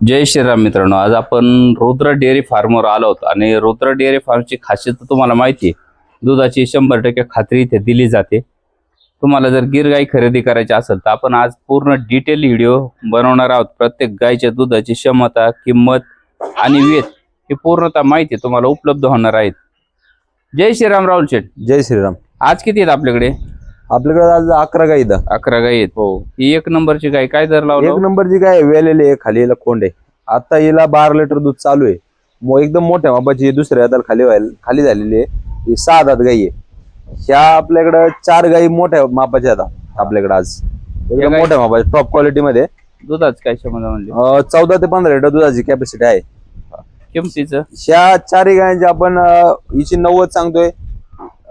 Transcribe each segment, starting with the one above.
जय श्रीराम मित्रांनो आज आपण रुद्र डेअरी फार्मवर आलो होतो आणि रुद्र डेअरी फार्मची खासियत तुम्हाला माहिती आहे दुधाची शंभर टक्के खात्री इथे दिली जाते. तुम्हाला जर गिर गाई खरेदी करायची असेल तर आपण आज पूर्ण डिटेल व्हिडिओ बनवणार आहोत. प्रत्येक गायीच्या दुधाची क्षमता किंमत आणि वेत ही पूर्णतः माहिती तुम्हाला उपलब्ध होणार आहेत जय श्रीराम राहुल शेठ. जय श्रीराम. आज किती आहेत आपल्याकडे? आपल्याकडे आज अकरा गाई इथं अकरा गाई आहेत. हो. ही एक नंबरची गाय काय दर एक लावला नंबरची गाय वेलेली आहे खाली हिला कोंड आहे. आता हिला बारा लिटर दूध चालू आहे. मग एकदम मोठ्या मापाची ही दुसऱ्या हाताला खाली व्हायला खाली झालेली आहे. ही सहा दात गाई आहे. ह्या आपल्याकडे चार गाई मोठ्या मापाच्या आहेत आपल्याकडे आज. या एकदम मोठ्या मापाच्या टॉप क्वालिटी मध्ये. दुधाच काय क्षमता म्हणली अं, चौदा ते पंधरा लिटर दुधाची कॅपॅसिटी आहे. किमतीचं? ह्या चारही गायांची आपण हिची नव्वद सांगतोय.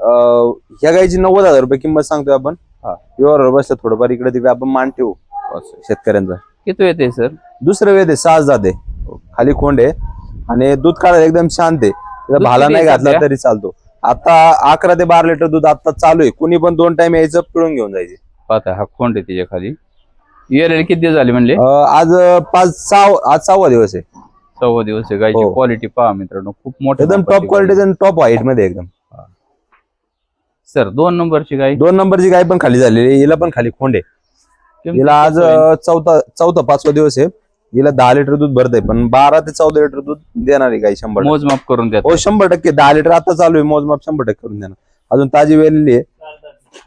ह्या गायची नव्वद हजार रुपये किंमत सांगतोय आपण हा. व्यवहार बसलं थोडंफार इकडे तिकडे आपण मान ठेवू. शेतकऱ्यांचा. किती येते सर? दुसरं वेद आहे सास जाते खाली खोंड आहे आणि दूध काढायला एकदम शांत आहे. भाला नाही घातला? तरी चालतो. आता अकरा ते बारा लिटर दूध आता चालू आहे. कुणी पण दोन टाइम यायचं पिळून घेऊन जायचे. पाहता हा खोंड आहे तिच्या खाली. इयर किती दिवस झाले म्हणले? आज पाच सहा आज सहावा दिवस आहे. सव्वा दिवस आहे. गायची हो. क्वालिटी पहा मित्रांनो खूप मोठी एकदम टॉप क्वालिटी आणि टॉप व्हाईटमध्ये एकदम. सर दोन नंबरची गाय. दोन नंबरची गाय पण खाली झालेली आहे. हिला पण खाली खोंड. हिला आज? अं, चौथा चौथा पाचवा दिवस आहे. हिला दहा लिटर दूध भरत आहे पण बारा ते चौदा लिटर दूध देणार आहे गाय शंभर टक्के. मोजमाप करून द्या हो शंभर टक्के. दहा लिटर आता चालू आहे मोजमाप शंभर टक्के करून देणार. अजून ताजी वेलेली आहे.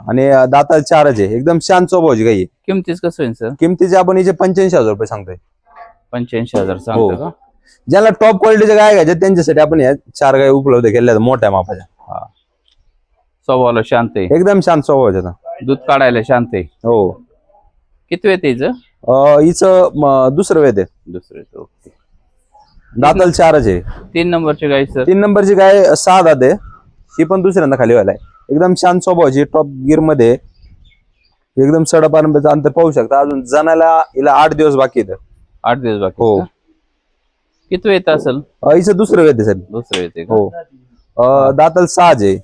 आणि अं, दाताला चारच आहे. एकदम शांत स्वभावाची आहे. किमतीच कसं होईल सर? किमतीचे आपण हिचे पंच्याऐंशी हजार रुपये सांगतोय. पंच्याऐंशी हजार सांगतो हो. का? ज्याला टॉप क्वालिटीच्या गाय घ्यायच्या त्यांच्यासाठी आपण या चार गाय उपलब्ध केल्या आहेत मोठ्या मापाच्या. स्वभावाला शांत आहे. एकदम शांत स्वभावाच्या ना. दूध काढायला शांत आहे. हो. किती येते हिचं? अं, हिचं म, दुसरं वेद आहे दुसरे ओके. दाताला चारच आहे. तीन नंबरची गाय सर. तीन नंबरची गाय सहा दात आहे. ही पण दुसऱ्यांदा खाली व्हायला आहे. एकदम शांत स्वभावाची टॉप गिरमध्ये आहे. एकदम सडापर्यंत अंतर पाहू शकता. अजून जणाला हिला आठ दिवस बाकी आहेत. आठ दिवस बाकी हो. आहेत का? किती येत असेल? अं, हिचं दुसरं वेद आहे सर दुसरं येते हो. अं, दाताला सहाच आहे.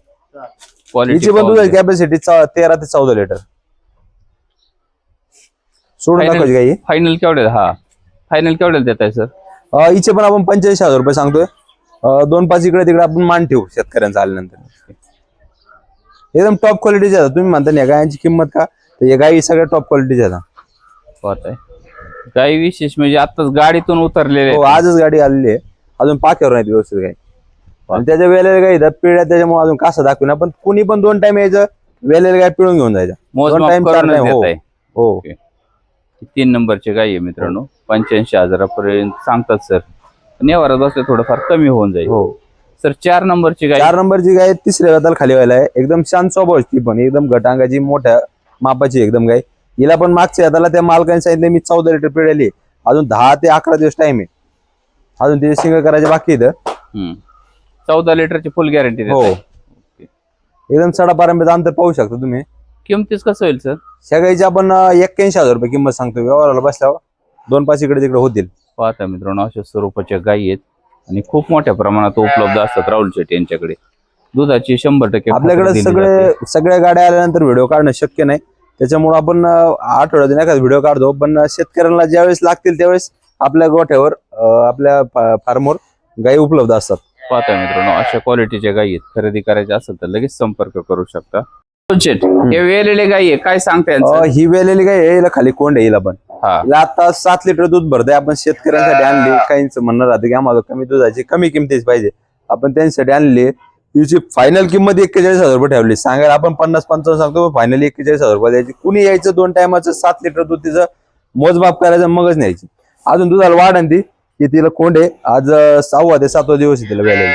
हिची पण दुधाची क्वालिटी कॅपॅसिटी तेरा ते चौदा लिटर सोडून गाई फायनल केवढ्याला हा. फायनल केवढ्याला देत आहे सर हिचे पण आपण पंच्याऐंशी हजार रुपये सांगतोय. दोन पाच इकडे तिकडे आपण मान ठेवू शेतकऱ्यांचा आल्यानंतर. एकदम टॉप क्वालिटीचे आहेत तुम्ही म्हणता ना गायांची किंमत का? तर या गाई सगळ्या टॉप पाहत आहे. गाय विशेष म्हणजे आताच गाडीतून उतरलेले हो. आजच गाडी आलेली आहे. अजून पाक्यावर नाहीत व्यवस्थित गाई आणि त्याच्या वेळेला गाई आहेत, पिळ्या त्याच्यामुळे अजून कासा दाखवून आपण कुणी पण दोन टाइम यायचं वेळेला गाय पिळून घेऊन जायचं. दोन टाइम चार करूनच टाइम हो. हो. तीन नंबरची गाय आहे मित्रांनो. पंच्याऐंशी हजारापर्यंत सांगतात सर. पण यावर बसले थोडंफार कमी होऊन जाईल. हो. सर चार नंबरची गाय चार नंबरची गाय तिसऱ्या गटाला खाली व्हायला आहे. एकदम शांत स्वभाव ती पण. एकदम गटांगाची मोठ्या मापाची एकदम गाय हिला पण मागच्या हाताला त्या मालकाने सांगितलं मी चौदा लिटर पिळाली अजून दहा ते अकरा दिवस टाइम आहे. अजून तिचे सिंगल करायचे बाकी इथं. चौदा लिटरची फुल गॅरंटी हो. एकदम सडापर्यंत अंतर पाहू शकता तुम्ही. किमतीच कसं होईल सर गाईची आपण एक्क्याऐंशी हजार रुपये किंमत सांगतो व्यवहाराला बसल्यावर दोन पाच इकडे तिकडे होतील. पाहता मित्रांनो अशा स्वरूपाच्या गायी आहेत आणि खूप मोठ्या प्रमाणात उपलब्ध असतात राहुल शेट्टी यांच्याकडे. दुधाची शंभर टक्के आपल्याकडे सगळे. सगळ्या गाड्या आल्यानंतर व्हिडिओ काढणं शक्य नाही. त्याच्यामुळे आपण आठवड्यातून एखादा व्हिडिओ काढतो. पण शेतकऱ्यांना ज्यावेळेस लागतील त्यावेळेस आपल्या गोठ्यावर आपल्या फार्मवर गायी उपलब्ध असतात. पाहता मित्रांनो अशा क्वालिटीच्या गायी आहेत. खरेदी करायचे असेल तर लगेच संपर्क करू शकता. शेट हे वेलेले गायी आहे. काय सांगता अं, यांचं ही वेलेली गाय हिला खाली कोंड आहे हिला पण. हा. हिला आता सात लिटर दूध भरतंय. आपण शेतकऱ्यांसाठी आणली. काहींच म्हणणं राहतं की आम्हाला कमी दुधाची कमी किमतीच पाहिजे. आपण त्यांच्यासाठी आणली. हिची फायनल किंमत एक्केचाळीस हजार रुपये ठेवली. सांगायला आपण पन्नास पंचावन्न सांगतो फायनल एक्केचाळीस हजार रुपये द्यायची. कुणी यायचं दोन टायमाचं सात लिटर दूध तिचं मोजमाप करायचं मगच न्यायची. अजून दुधाला वाढ आणि ती की तिला कोंड आज सहावा ते सातवा दिवस आहे तिला वेळेला.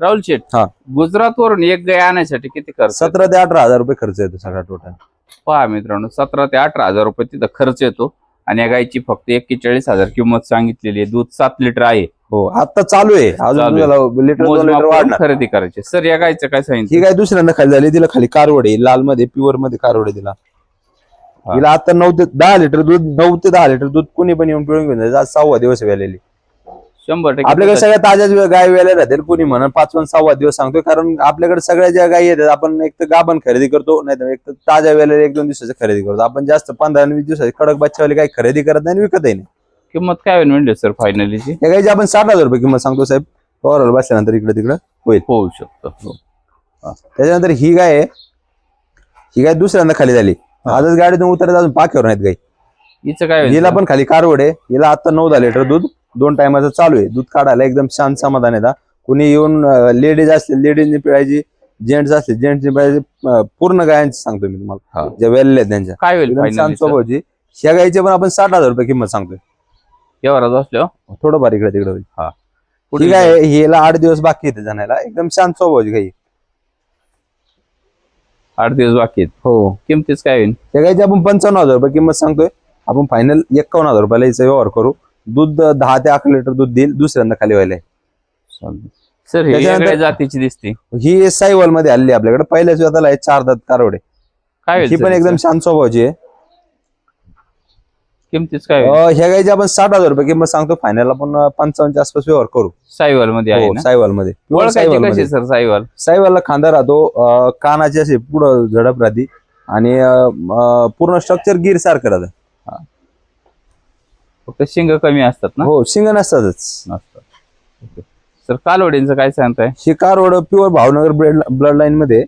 राहुल शेट हा. गुजरात वरून एक गाय आणण्यासाठी किती खर्च सतरा ते अठरा हजार रुपये खर्च येतो सगळा टोटल पहा मित्रांनो सतरा ते अठरा हजार रुपये तिथं खर्च येतो. आणि या गायची फक्त एक्केचाळीस हजार किंमत सांगितलेली आहे. दूध सात लिटर आहे. हो आता चालू आहे. अजून चालू आहे. दुधाला लिटर दोन मोजमाप लिटर करून वाढणार. खरेदी करायची. सर या गायचं काय सांगितलं? ही काय दुसऱ्यांदा खाली झाली. तिला खाली कारवड आहे. लाल मध्ये प्युअरमध्ये कारवड आहे तिला. हिला आता नऊ ते दहा लिटर दूध नऊ ते दहा लिटर दूध कोणी पण येऊन पिळून घेऊन जायचं आज सहावा दिवस वेलेली शंभर टक्के आपल्याकडे सगळ्या ताज्या गाय वेल्या राहतील कोणी म्हणा पाच पण सहावा दिवस सांगतोय कारण आपल्याकडे सगळ्या ज्या गायी येतात आपण एक तर गाभण खरेदी करतो नाही तर एक तर ताज्या वेळेला एक दोन दिवसाची खरेदी करतो. आपण जास्त पंधरा आणि वीस दिवसाची कडक बच्चावाली काही खरेदी करत नाही आणि विकतही नाही. किंमत काय होईल म्हणले सर फायनलीची या गायची आपण साठ हजार रुपये किंमत सांगतो साहेब. कव्हरला बसल्यानंतर इकडे तिकडे होईल. होऊ शकतो हो. त्याच्यानंतर ही गाय आहे. ही गाय दुसऱ्यांदा खाली झाली. आजच गाडीतून उतरत अजून पाक्यावर नाहीत गाई. हिचं काय होईल हिला? पण खाली कारवड आहे. हिला आता नऊ दहा लिटर दूध दोन टायमाचं चालू आहे. दूध काढायला एकदम शांत समाधान आहे कुणी येऊन लेडीज असले लेडीजनी पिळायची जेंट्स असले जेंट्सनी पिळायची पूर्ण गायांची सांगतो मी हा. तुम्हाला ज्या वेल्ले आहेत त्यांच्या. काय होईल शांत स्वभावची. ह्या गायची पण आपण साठ हजार रुपये किंमत सांगतोय. व्यवहारात असलो थोडं फार इकडे तिकडे होईल. ही. गाय आहे, हिला आठ दिवस बाकी येते जाण्याला. एकदम शांत स्वभावाची गाई आठ दिवस बाकी आहेत. हो. किमतीच काय होईल? त्या गायची आपण पंचावन्न हजार रुपये किंमत सांगतोय. आपण फायनल एकावन्न हजार रुपयाला हिचा व्यवहार करू. दूध दहा ते अकरा लिटर दूध देईल दुसऱ्यांदा खाली व्हायला सर ही त्याच्यानंतर- वेगळ्या जातीची दिसते. ही साईवॉलमध्ये आली आपल्याकडे. पहिल्याच वेळाला आहे चार दात कारवडे. काय होईल ही sir पण एकदम? शांत स्वभावाची आहे. किमतीच काय होईल? अं, ह्या गायची आपण साठ हजार रुपये किंमत सांगतो. फायनल आपण पंचावन्नच्या आसपास व्यवहार करू. साईवाल मध्ये आहे ना? साईवाल मध्ये. ओळखायची कशी. सर साईवाल? साईवालला खांदा राहतो अं, कानाची अशी पुढं झडप राहते. आणि अं, अं, पूर्ण स्ट्रक्चर गिर सारखं राहतं. फक्त शिंग कमी असतात ना? हो शिंग नसतातच. नसतात. ओके. सर कालवडींचं काय सांगताय? ही कारवड pure Bhavnagar blood blood line मध्ये.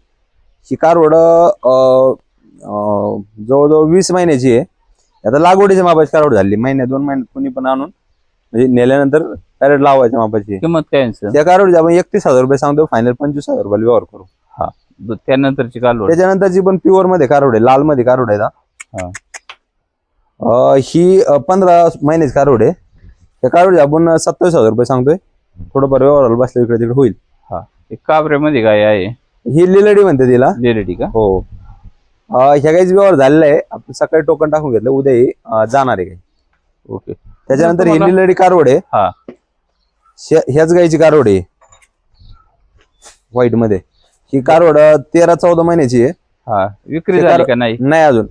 ही कारवड जवळजवळ वीस महिन्याची आहे. आता लागवडीच्या मापाची कारवड झाली. महिन्या दोन महिन्यात कोणी पण आणून म्हणजे नेल्यानंतर डायरेक्ट लावायच्या मापाची. आहे. किंमत काय सर? त्या कारवडीची आपण एकतीस हजार रुपये सांगतो फायनल पंचवीस हजार रुपये व्यवहार करू. हा. त्यानंतरची कालवड. त्याच्यानंतरची पण प्युअरमध्ये कारवड आहे लाल मध्ये कारवड आहे हा. ही पंधरा महिन्याची कारवड आहे. त्या कारवडीची आपण सत्तावीस हजार रुपये सांगतोय. थोडंफार व्यवहाराला बसलं इकडे तिकडे होईल. हा. एक काबऱ्यामध्ये काय आहे? ही लिलडी म्हणते तिला. लेरेडी का? हो. ह्या काहीच व्यवहार झालेला आहे. आपण सकाळी टोकन टाकून घेतलं उद्या ही, अं, जाणार आहे काही ओके. त्याच्यानंतर ही लिलडी कारवड आहे. हा. ह्या- ह्याच गायची कारवड आहे. व्हाईटमध्ये. ही कारवड अं, तेरा चौदा महिन्याची आहे. हा विक्री झाली का नाही? नाही अजून.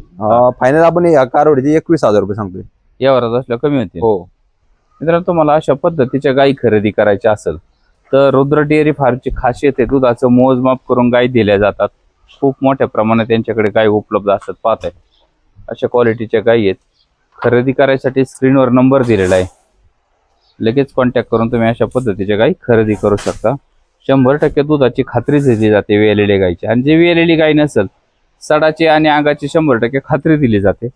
फायनल आपण कारवडीची एकवीस हजार रुपये सांगतोय. व्यवहारात असल्या कमी होते हो. मित्रांनो तुम्हाला अशा पद्धतीच्या गायी खरेदी करायच्या असेल तर रुद्र डेअरी फार्मची खासियत आहे दुधाचं मोजमाप करून गायी दिल्या जातात. खूप मोठ्या प्रमाणात त्यांच्याकडे गायी उपलब्ध असतात पाहत आहे अशा क्वालिटीच्या गायी आहेत. खरेदी करायसाठी स्क्रीनवर नंबर दिलेला आहे. लगेच कॉन्टॅक्ट करून तुम्ही अशा पद्धतीच्या गायी खरेदी करू शकता. शंभर टक्के दुधाची खात्री दिली जाते वेलेली गायची आणि जी वेलेली गाय नसेल सडाची आणि अंगाची शंभर टक्के खात्री दिली जाते.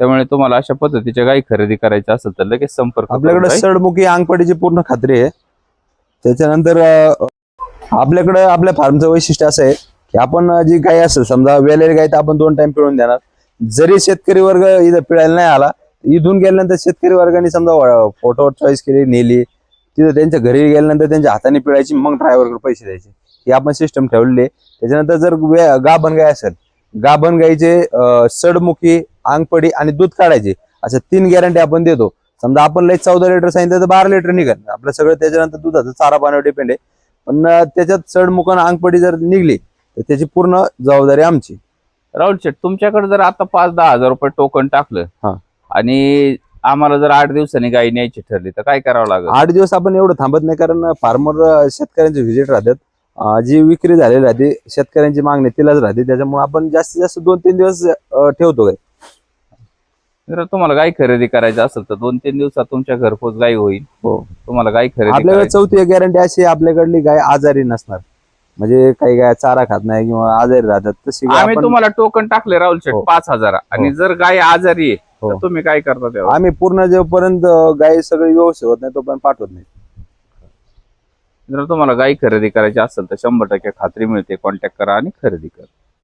त्यामुळे तुम्हाला अशा पद्धतीच्या गायी खरेदी करायच्या असेल तर लगेच संपर्क आपल्याकडे सडमुखी अंगपडीची पूर्ण खात्री आहे. त्याच्यानंतर आपल्याकडे आपल्या फार्मचं वैशिष्ट्य असं आहे की आपण जी गाय असेल समजा वेलेली गाय तर आपण दोन टाइम पिळून देणार. जरी शेतकरी वर्ग इथं पिळायला नाही आला इथून गेल्यानंतर शेतकरी वर्गाने समजा फोटो चॉईस केली नेली तिथं त्यांच्या घरी गेल्यानंतर त्यांच्या हाताने पिळायची मग ड्रायव्हरकडे पैसे द्यायचे. ही आपण सिस्टम ठेवलेली आहे. त्याच्यानंतर जर वे- गाभण गाय असेल गाभण गायचे अं, सडमुखी अंगपडी आणि दूध काढायचे. अशा तीन गॅरंटी आपण देतो. समजा आपण लई चौदा लिटर सांगितलं तर बारा लिटर निघेल आपलं सगळं त्याच्यानंतर दुधाचं चारा पाण्यावर डिपेंड आहे. पण त्याच्यात सडमुखन अंगपडी जर निघली तर त्याची पूर्ण जबाबदारी आमची. राहुल शेट तुमच्याकडे जर आता पाच दहा हजार रुपये टोकन टाकलं हा. आणि आम्हाला जर आठ दिवसांनी गाई न्यायची ठरली तर काय करावं लागेल? आठ दिवस आपण एवढं थांबत नाही कारण फार्मर शेतकऱ्यांचे व्हिजिट राहतात. जी विक्री झालेली राहते शेतकऱ्यांची मागणी तिलाच राहते. त्याच्यामुळे आपण जास्तीत जास्त दोन तीन दिवस ठेवतो काय जर तुम्हाला गाई खरेदी करायची असेल तर दोन तीन दिवसात तुमच्या घरपोच गाई होईल. हो. तुम्हाला गाई खरेदी आपल्याकडे चौथी गॅरंटी अशी आपल्याकडली गाय आजारी नसणार. म्हणजे काही गाय चारा खात नाही किंवा आजारी राहतात तशी गाय आम्ही तुम्हाला टोकन टाकले राहुल शेट हो. पाच हजार. आणि जर गाय आजारी आहे तर हो. तुम्ही काय करता तेव्हा आम्ही पूर्ण जोपर्यंत गाय सगळी व्यवस्थित होत नाही तोपर्यंत पाठवत नाही. जर तुम्हाला गाई खरेदी करायची असेल तर शंभर टक्के खात्री मिळते. कॉन्टॅक्ट करा आणि खरेदी करा.